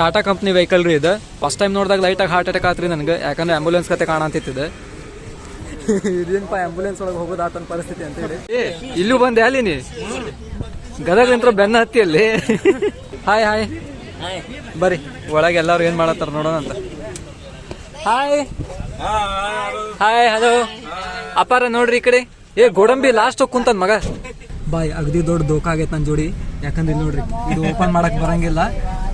Tata company vehicle ರೀ ಇದು. First time ನೋಡಿದಾಗ ಲೈಟಾಗಿ ಹಾರ್ಟ್ ಅಟ್ಯಾಕ್ ಆತ್ರಿ ನನಗೆ. ಯಾಕಂದ್ರೆ ಆಂಬುಲೆನ್ಸ್ ಕತೆ ಕಾಣತಿತ್ತಿದೆ ಇದೇನಪ್ಪ ಆಂಬುಲೆನ್ಸ್ ಒಳಗೆ ಹೋಗೋದು ಆತನ ಪರಿಸ್ಥಿತಿ ಅಂತ ಹೇಳಿ. ಏ ಇಲ್ಲೂ ಬಂದೆ ಅಲ್ಲಿ ನೀ. ಗದಗ ಬೆನ್ನ ಹತ್ತಿ ಅಲ್ಲಿ. ಹಾಯ್ ಹಾಯ್ ಬರಿ ಒಳಗೆ ಎಲ್ಲಾರು ಏನ್ ಮಾಡತ್ತಾರ ನೋಡೋಣ ಅಂತ. ಹಾಯ್ ಹಾಯ್ ಹಲೋ ಅಪ್ಪಾರ ನೋಡ್ರಿ ಈ ಕಡೆ. ಏ ಗೋಡಂಬಿ ಲಾಸ್ಟ್ ಹೋಗಿ ಕುಂತನ್ ಮಗ. ಬಾಯ್ ಅಗದಿ ದೊಡ್ಡ ದೋಖ ಆಗೈತೆ ನನ್ನ ಜೋಡಿ. ಯಾಕಂದ್ರೆ ನೋಡ್ರಿ ಇದು ಓಪನ್ ಮಾಡಕ್ ಬರಂಗಿಲ್ಲ.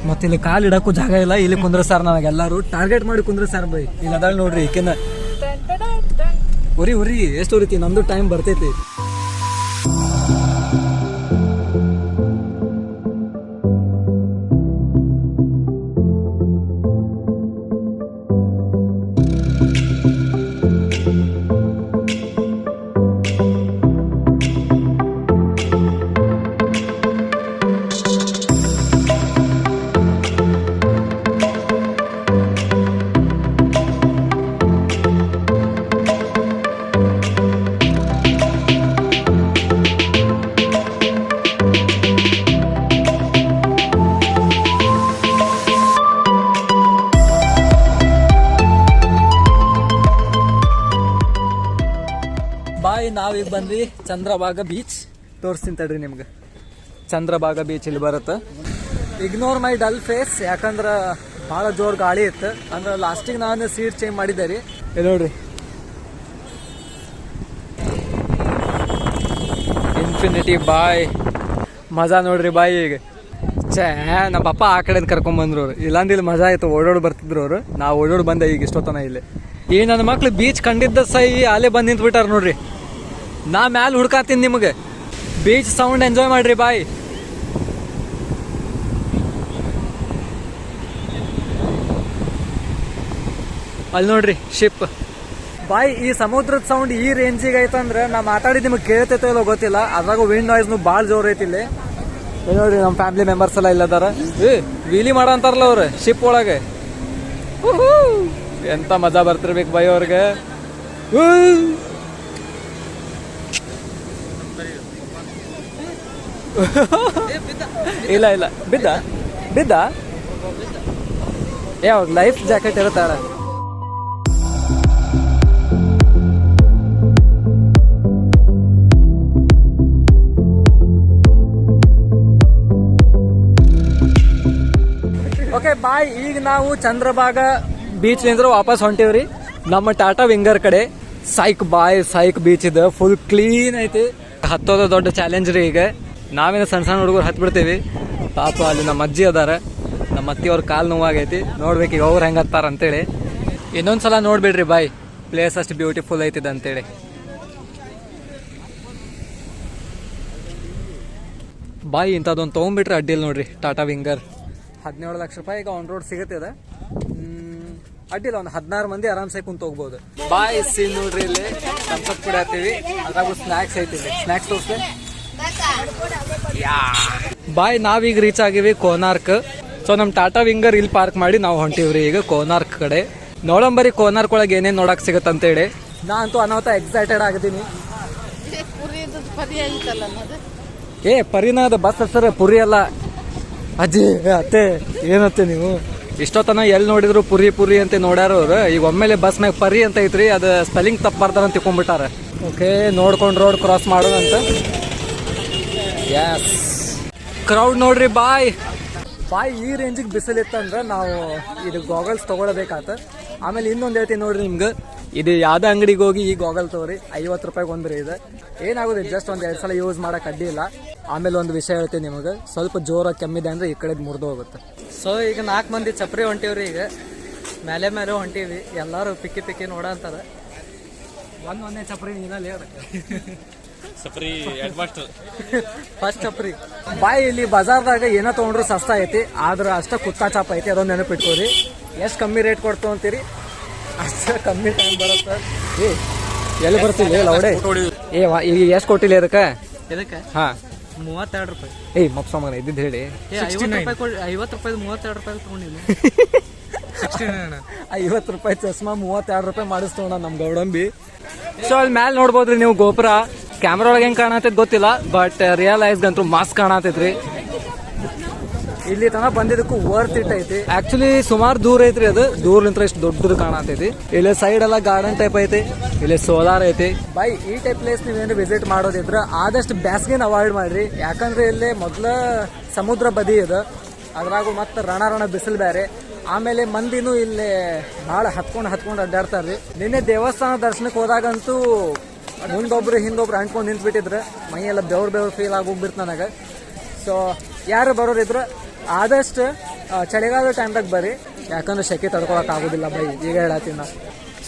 ಮತ್ತೆ ಇಲ್ಲಿ ಕಾಲ್ ಇಡಕ್ಕೂ ಜಾಗ ಇಲ್ಲ. ಇಲ್ಲಿ ಕುಂದ್ರ ಸರ್ ನನಗೆ ಎಲ್ಲರೂ. ಟಾರ್ಗೆಟ್ ಮಾಡಿ ಕುಂದ್ರ ಸರ್ ಬೈ. ಇಲ್ಲಿ ಅದಾಳ ನೋಡ್ರಿ ಈಕೆನ. ಉರಿ ಉರಿ ಎಷ್ಟು ಉರಿತಿ? ನಮ್ದು ಟೈಮ್ ಬರ್ತೈತಿ. ನಾವೀಗ ಬಂದ್ವಿ ಚಂದ್ರಭಾಗ ಬೀಚ್ ತೋರಿಸ್ತೀನಿ ತಡ್ರಿ ನಿಮ್ಗೆ. ಚಂದ್ರಭಾಗ ಬೀಚ್ ಇಲ್ಲಿ ಬರುತ್ತೆ. ಇಗ್ನೋರ್ ಮೈ ಡಲ್ ಫೇಸ್ ಯಾಕಂದ್ರೆ ಭಾಳ ಜೋರ್ ಗಾಳಿ ಇತ್ತು. ಅಂದ್ರೆ ಲಾಸ್ಟಿಗೆ ನಾನು ಸೀಟ್ ಚೇಂಜ್ ಮಾಡಿದ್ದೆ ರೀ. ಇಲ್ಲಿ ನೋಡ್ರಿ. ಇನ್ಫಿನಿಟಿ ಬಾಯ್ ಮಜಾ ನೋಡ್ರಿ ಬಾಯ್ ಈಗ. ಛೇ ನಮ್ಮ ಪಪ್ಪ ಆ ಕಡೆಯಿಂದ ಕರ್ಕೊಂಡ್ ಅವ್ರು. ಇಲ್ಲಾಂದ್ರೆ ಇಲ್ಲಿ ಮಜಾ ಆಯ್ತು ಓಡೋಡು ಬರ್ತಿದ್ರು ಅವರು. ನಾವು ಓಡೋಡು ಬಂದೆ ಈಗ ಇಷ್ಟೊತ್ತನ ಇಲ್ಲಿ. ಈ ನನ್ನ ಮಕ್ಳು ಬೀಚ್ ಕಂಡಿದ್ದ ಸೈ ಅಲ್ಲೇ ಬಂದು ನಿಂತ್ಬಿಟ್ಟಾರ ನೋಡ್ರಿ. ನಾ ಮ್ಯಾಲ ಹುಡ್ಕಾತೀನಿ ನಿಮಗೆ. ಬೀಚ್ ಸೌಂಡ್ ಎಂಜಾಯ್ ಮಾಡ್ರಿ ಬಾಯ್ ಅಲ್ಲಿ ನೋಡ್ರಿ ಶಿಪ್ ಬಾಯ್ ಈ ಸಮುದ್ರದ ಸೌಂಡ್ ಈ ರೇಂಜಿಗೆ ಐತಂದ್ರೆ ನಾ ಮಾತಾಡಿದ್ ನಿಮಗೆ ಕೇಳ್ತೈತೋ ಇಲ್ಲೋ ಗೊತ್ತಿಲ್ಲ. ಅದ್ರಾಗ ವಿಂಡ್ ನಾಯ್ಸ್ನು ಭಾಳ ಜೋರ್ ಐತಿ ಇಲ್ಲಿ. ನೋಡ್ರಿ ನಮ್ಮ ಫ್ಯಾಮಿಲಿ ಮೆಂಬರ್ಸ್ ಎಲ್ಲ ಇಲ್ಲದಾರ. ವೀಲಿ ಮಾಡೋ ಅಂತಾರಲ್ಲ ಅವ್ರು ಶಿಪ್ ಒಳಗೆ. ಎಂತ ಮಜಾ ಬರ್ತಿರ್ಬೇಕು ಬೈ ಅವ್ರಿಗೆ. ಇಲ್ಲ ಇಲ್ಲ. ಬಿದ್ದ? ಬಿದ್ದ? ಯಾವಾಗ? ಲೈಫ್ ಜಾಕೆಟ್ ಇರುತ್ತಾಳ ಓಕೆ ಬಾಯ್ ಈಗ ನಾವು ಚಂದ್ರಭಾಗ ಬೀಚ್ನಿಂದ ವಾಪಸ್ ಹೊಂಟೇವ್ರಿ. ನಮ್ಮ ಟಾಟಾ ವಿಂಗರ್ ಕಡೆ. ಸೈಕ್ ಬಾಯ್ ಸೈಕ್ ಬೀಚ್ ಇದು. ಫುಲ್ ಕ್ಲೀನ್ ಐತಿ. ಹತ್ತೋದ ದೊಡ್ಡ ಚಾಲೆಂಜ್ ರೀ ಈಗ. ನಾವೇನು ಸಣ್ಣ ಸಣ್ಣ ಹುಡುಗರು ಹತ್ತು ಬಿಡ್ತೀವಿ ಪಾಪ ಅಲ್ಲಿ ನಮ್ಮ ಅಜ್ಜಿ ಅದಾರ. ನಮ್ಮ ಅತ್ತಿಯವ್ರ ಕಾಲು ನೋವಾಗೈತಿ. ನೋಡ್ಬೇಕು ಈಗ ಅವ್ರು ಹೆಂಗೆ ಹತ್ತಾರ ಅಂತೇಳಿ. ಇನ್ನೊಂದ್ಸಲ ನೋಡ್ಬಿಡ್ರಿ ಬಾಯ್ ಪ್ಲೇಸ್ ಅಷ್ಟು ಬ್ಯೂಟಿಫುಲ್ ಐತಿದೆ ಅಂತೇಳಿ. ಬಾಯ್ ಇಂಥದ್ದೊಂದು ತೊಗೊಂಬಿಟ್ರೆ ಅಡ್ಡಿಲ್ಲ ನೋಡ್ರಿ. ಟಾಟಾ ವಿಂಗರ್ ಹದಿನೇಳು ಲಕ್ಷ ರೂಪಾಯಿ ಈಗ ಆನ್ ರೋಡ್ ಸಿಗುತ್ತೆ ಅಡ್ಡಿಲ್ಲ, ಒಂದು ಹದಿನಾರು ಮಂದಿ ಆರಾಮ್ಸೆ ಕುಂತ ಹೋಗ್ಬೋದು. ಬಾಯ್ ಸೀನ್ ನೋಡ್ರಿ ಇಲ್ಲಿ. ಕೂಡ ಹಾಕ್ತೀವಿ ಅದ್ರಾಗೂ ಸ್ನ್ಯಾಕ್ಸ್ ಐತಿ ಸ್ನ್ಯಾಕ್ಸ್ ತೋರಿಸ್ತೆ ಬಾಯ್, ನಾವೀಗ ರೀಚ್ ಆಗಿವಿ ಕೋನಾರ್ಕ್. ಸೊ ನಮ್ಮ ಟಾಟಾ ವಿಂಗರ್ ಇಲ್ಲಿ ಪಾರ್ಕ್ ಮಾಡಿ ನಾವು ಹೊಂಟಿವ್ರಿ ಈಗ ಕೋನಾರ್ಕ್ ಕಡೆ. ನೋಡಂಬರಿ ಕೋನಾರ್ಕ್ ಒಳಗೆ ಏನೇನು ನೋಡಕ್ ಸಿಗತ್ತೆ ಅಂತೇಳಿ ನಾ ಅಂತೂ ಅನಾಹುತ ಎಕ್ಸೈಟೆಡ್ ಆಗಿದ್ದೀನಿ. ಪುರಿದು ಪರಿ ಅದ ಏ ಬಸ್ ಹೆಸರು ಪುರಿ ಅಲ್ಲ. ಅಜ್ಜಿ, ಅತ್ತೆ, ಏನತ್ತೆ ನೀವು? ಇಷ್ಟೊತ್ತನ ಎಲ್ಲಿ ನೋಡಿದ್ರು ಪುರಿ ಪುರಿ ಅಂತ ನೋಡ್ಯಾರ ಅವ್ರು. ಈಗ ಒಮ್ಮೆಲೆ ಬಸ್ ಮ್ಯಾಗ ಪರಿ ಅಂತ ಐತ್ರಿ, ಅದು ಸ್ಪೆಲ್ಲಿಂಗ್ ತಪ್ಪಾರ್ದಾರ ಅಂತ ಓಕೆ ನೋಡ್ಕೊಂಡು ರೋಡ್ ಕ್ರಾಸ್ ಮಾಡೋದಂತ. ಎಸ್ ಕ್ರೌಡ್ ನೋಡ್ರಿ ಬಾಯ್ ಬಾಯ್ ಈ ರೇಂಜಿಗೆ ಬಿಸಿಲಿತ್ತಂದ್ರೆ ನಾವು ಇದು ಗಾಗಲ್ಸ್ ತಗೊಳ್ಬೇಕಾತ. ಆಮೇಲೆ ಇನ್ನೊಂದು ಹೇಳ್ತೀನಿ ನೋಡ್ರಿ ನಿಮ್ಗೆ. ಇದು ಯಾವುದೇ ಅಂಗಡಿಗೆ ಹೋಗಿ ಈ ಗಾಗಲ್ ತಗೋರಿ. ಐವತ್ತು ರೂಪಾಯಿಗೆ ಒಂದು ರೀ ಇದೆ. ಏನಾಗೋದು ಜಸ್ಟ್ ಒಂದು ಎರಡು ಸಲ ಯೂಸ್ ಮಾಡೋಕೆ ಅಡ್ಡಿ ಇಲ್ಲ. ಆಮೇಲೆ ಒಂದು ವಿಷಯ ಹೇಳ್ತೀನಿ ನಿಮಗೆ. ಸ್ವಲ್ಪ ಜೋರಾಗಿ ಕೆಮ್ಮಿದೆ ಅಂದ್ರೆ ಈ ಕಡೆ ಮುರಿದು ಹೋಗುತ್ತೆ. ಸೊ ಈಗ ನಾಲ್ಕು ಮಂದಿ ಚಪ್ರಿ ಹೊಂಟಿವ್ರಿ ಈಗ. ಮೇಲೆ ಮೇಲೆ ಹೊಂಟೀವಿ. ಎಲ್ಲರೂ ಪಿಕ್ಕಿ ಪಿಕ್ಕಿ ನೋಡೋ ಅಂತಾರೆ ಒಂದು ಒಂದೇ ಚಪ್ರಿ ನೀನಲ್ಲಿ ಸಪ್ರಿ ಹೆಡ್ ಮಾಸ್ಟರ್ ಫಸ್ಟ್ ಚಪ್ರಿ. ಬಾಯ್ ಇಲ್ಲಿ ಬಜಾರ್ದಾಗ ಏನೋ ತೊಗೊಂಡ್ರು ಸಸ್ತ ಐತಿ ಆದ್ರೆ ಅಷ್ಟ ಕುತ್ತಾ ಚಾಪ್ ಐತಿ ಅದೊಂದು ನೆನಪಿಟ್ಕೋರಿ ಎಷ್ಟು ಕಮ್ಮಿ ರೇಟ್ ಕೊಡ್ತು ಅಂತೀರಿ? ಅಷ್ಟ ಕಮ್ಮಿ ಟೈಮ್ ಬರುತ್ತೆ ಏ ಎಲ್ಲಿ ಬರ್ತೀವಿ ಲೌಡೆ ಏ ವಾ- ಈಗ ಎಷ್ಟು ಕೊಟ್ಟಿಲ್ಲ ಅದಕ್ಕೆ ಇದಕ್ಕೆ ಹಾ. ಮೂವತ್ತೆರಡು ರೂಪಾಯಿ. ಏಯ್ ಮಪ್ಸ ಮಗನ ಇದ್ದಿದ್ದು ಹೇಳಿ. ಏ, ಐವತ್ತು ರೂಪಾಯಿ ಕೊಡ್ ಐವತ್ತು ರೂಪಾಯಿ ಮೂವತ್ತೆರಡು ರೂಪಾಯಿ ತೊಗೊಂಡಿಲ್ಲ ಐವತ್ತು ರೂಪಾಯಿ ಚಸ್ಮಾ ಮೂವತ್ತೆರಡು ರೂಪಾಯಿ ಮಾಡಿಸ್ತೋಣ ನಮ್ಮ ಗೌಡಂಬಿ. ಸೊ ಅಲ್ಲಿ ಮ್ಯಾಲೆ ನೋಡ್ಬೋದ್ರಿ ನೀವು ಗೋಪುರ. ಕ್ಯಾಮ್ರಾ ಒಳಗೆ ಹೆಂಗೆ ಕಾಣತೈತ್ ಗೊತ್ತಿಲ್ಲ ಬಟ್ ರಿಯಲ್ ಐಸ್ಗಂತೂ ಮಸ್ತ್ ಕಾಣತೈತ್ರಿ. ಇಲ್ಲಿ ತನಕ ಬಂದಿದ್ದಕ್ಕೂ ವರ್ತ್ ಇಟ್ ಐತಿ. ಆಕ್ಚುಲಿ ಸುಮಾರು ದೂರ ಐತ್ರಿ ಅದು. ದೂರ ನಿಂತ್ರ ಇಷ್ಟು ದೊಡ್ಡದು ಕಾಣತೈತಿ. ಇಲ್ಲಿ ಸೈಡ್ ಎಲ್ಲ ಗಾರ್ಡನ್ ಟೈಪ್ ಐತಿ. ಇಲ್ಲಿ ಸೋಲಾರ್ ಐತಿ. ಬೈ, ಈ ಟೈಪ್ ಪ್ಲೇಸ್ ನೀವೇನು ವಿಸಿಟ್ ಮಾಡೋದಿದ್ರ, ಆದಷ್ಟು ಬ್ಯಾಸ್ಗೆನ ಅವಾಯ್ಡ್ ಮಾಡ್ರಿ. ಯಾಕಂದ್ರೆ ಇಲ್ಲಿ ಮೊದ್ಲ ಸಮುದ್ರ ಬದಿ ಅದ ಅದ್ರಾಗೂ ಮತ್ತೆ ರಣ ರಣ ಬಿಸಿಲು ಬೇರೆ ಆಮೇಲೆ ಮಂದಿನೂ ಇಲ್ಲಿ ಭಾಳ ಹತ್ಕೊಂಡು ಹತ್ಕೊಂಡು ಅಡ್ಡಾಡ್ತಾರ್ರಿ. ನಿನ್ನೆ ದೇವಸ್ಥಾನ ದರ್ಶನಕ್ಕೆ ಹೋದಾಗಂತೂ ಮುಂದೊಬ್ರು, ಹಿಂದೊಬ್ರು ಅಂಟ್ಕೊಂಡು ನಿಂತ್ಬಿಟ್ಟಿದ್ರೆ ಮೈಯೆಲ್ಲ ಬೆವ್ರು ಬೆವ್ರು ಫೀಲ್ ಆಗೋಗ್ಬಿಡ್ತು ನನಗೆ. ಸೊ ಯಾರು ಬರೋರಿದ್ರು ಆದಷ್ಟು ಚಳಿಗಾಲದ ಟೈಮ್ದಾಗ ಬರ್ರಿ. ಯಾಕಂದ್ರೆ ಶೆಕೆ ತಡ್ಕೊಳಕ್ ಆಗೋದಿಲ್ಲ ಬೈ, ಈಗ ಹೇಳತ್ತೀನಿ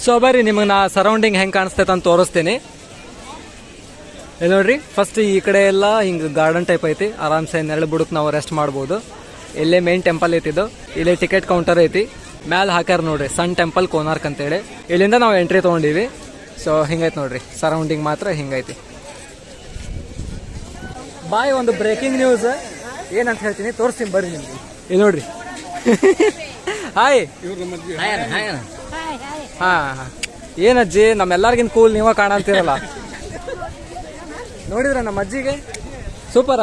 ಸೊ ಬರ್ರಿ, ನಿಮಗೆ ನಾ ಸರೌಂಡಿಂಗ್ ಹೆಂಗೆ ಕಾಣಿಸ್ತೈತೆ ಅಂತ ತೋರಿಸ್ತೀನಿ. ಇಲ್ಲಿ ನೋಡ್ರಿ ಫಸ್ಟ್ ಈ ಕಡೆ ಎಲ್ಲ ಹಿಂಗೆ ಗಾರ್ಡನ್ ಟೈಪ್ ಐತಿ. ಆರಾಮ್ಸೆ ನೆರಳು ಬುಡಕ್ಕೆ ನಾವು ರೆಸ್ಟ್ ಮಾಡ್ಬೋದು. ಇಲ್ಲೇ ಮೇನ್ ಟೆಂಪಲ್ ಐತಿದು ಇಲ್ಲೇ ಟಿಕೆಟ್ ಕೌಂಟರ್ ಐತಿ. ಮ್ಯಾಲೆ ಹಾಕ್ಯಾರ ನೋಡ್ರಿ ಸನ್ ಟೆಂಪಲ್ ಕೋನಾರ್ಕ್ ಅಂತೇಳಿ. ಇಲ್ಲಿಂದ ನಾವು ಎಂಟ್ರಿ ತೊಗೊಂಡಿವಿ. ಸೊ ಹಿಂಗೈತೆ ನೋಡ್ರಿ. ಸರೌಂಡಿಂಗ್ ಮಾತ್ರ ಹಿಂಗೈತಿ. ಬಾಯ್ ಒಂದು ಬ್ರೇಕಿಂಗ್ ನ್ಯೂಸ್ ಏನಂತ ಹೇಳ್ತೀನಿ? ತೋರಿಸ್ತೀನಿ ಬರ್ರಿ ನಿಮ್ಗೆ. ಏ ನೋಡ್ರಿ. ಹಾಯ್ ಹಾ ಅಜ್ಜಿ? ಏನಜ್ಜಿ ನಮ್ಮೆಲ್ಲರಿಗಿನ್ ಕೂಲ್ ನೀವ ಕಾಣಂತೀರಲ್ಲ. ನೋಡಿದ್ರ ನಮ್ಮ ಅಜ್ಜಿಗೆ? ಸೂಪರ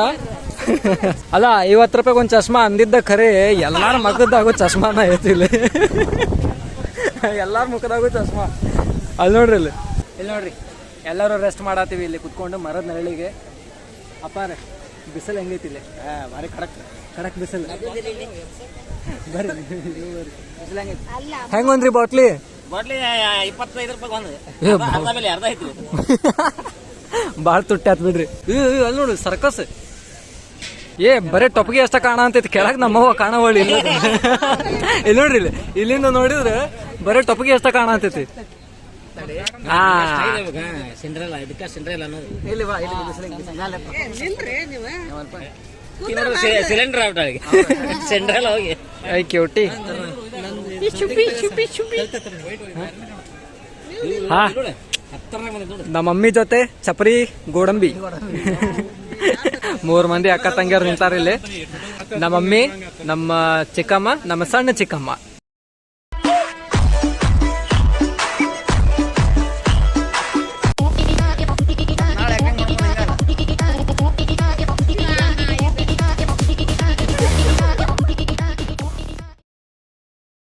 ಅಲ್ಲ ಐವತ್ತು ರೂಪಾಯಿ ಒಂದು ಚಶ್ಮಾ ಅಂದಿದ್ದ ಖರೆ ಎಲ್ಲಾರ ಮಗದಾಗೋ ಚಶ್ಮಾನ ಐತಿ ಇಲ್ಲಿ. ಎಲ್ಲಾರ ಮುಖದಾಗೂ ಚಶ್ಮಾ ಅಲ್ಲಿ ನೋಡ್ರಿ ಇಲ್ಲಿ ಇಲ್ಲಿ ನೋಡ್ರಿ ಎಲ್ಲರೂ ರೆಸ್ಟ್ ಮಾಡತ್ತೀವಿ ಇಲ್ಲಿ ಕುತ್ಕೊಂಡು ಮರದ ನೆರಳಿಗೆ. ಅಪ್ಪಾರ ಬಿಸಿಲು ಹೆಂಗೈತಿ ಇಲ್ಲಿ? ಭಾರಿ ಖಡಕ್. ಖಡಕ್ ಬಿಸಿಲು. ಬರ್ರಿ. ಬಿಸಿಲು ಹೆಂಗೈತಿ? ಹೆಂಗೊಂದ್ರಿ ಬಾಟ್ಲಿ? ಬಾಟ್ಲಿ ಇಪ್ಪತ್ತೈದು ರೂಪಾಯಿ ಒಂದು. ಅರ್ಧ ಐತಿ ಭಾಳ ತುಟ್ಟಿ ಆತ್ ಬಿಡ್ರಿ. ಅಲ್ಲಿ ನೋಡ್ರಿ ಸರ್ಕಸ್ ಏ ಬರೇ ಟೊಪ್ಗೆ ಅಷ್ಟ ಕಾಣ ಅಂತೈತಿ ಕೆಳಗ್ ನಮ್ಮವ್ವ ಕಾಣವಳಿ ಇಲ್ಲ ಇಲ್ಲಿ ನೋಡ್ರಿ ಇಲ್ಲಿ. ಇಲ್ಲಿಂದ ನೋಡಿದ್ರೆ ಬರೇ ಟೊಪ್ಗೆ ಅಷ್ಟ ಕಾಣ ಅಂತೈತಿ. ಸಿಂಡ್ರಲ್ಲ ಇದಕ್ಕ ಸಿಂಡ್ರಲ್ಲ ಸಿಲಿಂಡರ್ ಅವಳಿಗೆ ಸಿಂಡ್ರೆಲ್ಲ ಹೋಗಿ ಕ್ಯೂಟಿ ಹಾ. ನಮ್ಮ ಮಮ್ಮಿ ಜೊತೆ ಚಪರಿ ಗೋಡಂಬಿ. ಮೂರ್ ಮಂದಿ ಅಕ್ಕ ತಂಗಿಯರು ನಿಂತಾರ ಇಲ್ಲಿ. ನಮ್ಮ ಮಮ್ಮಿ ನಮ್ಮ ಚಿಕ್ಕಮ್ಮ ನಮ್ಮ ಸಣ್ಣ ಚಿಕ್ಕಮ್ಮ.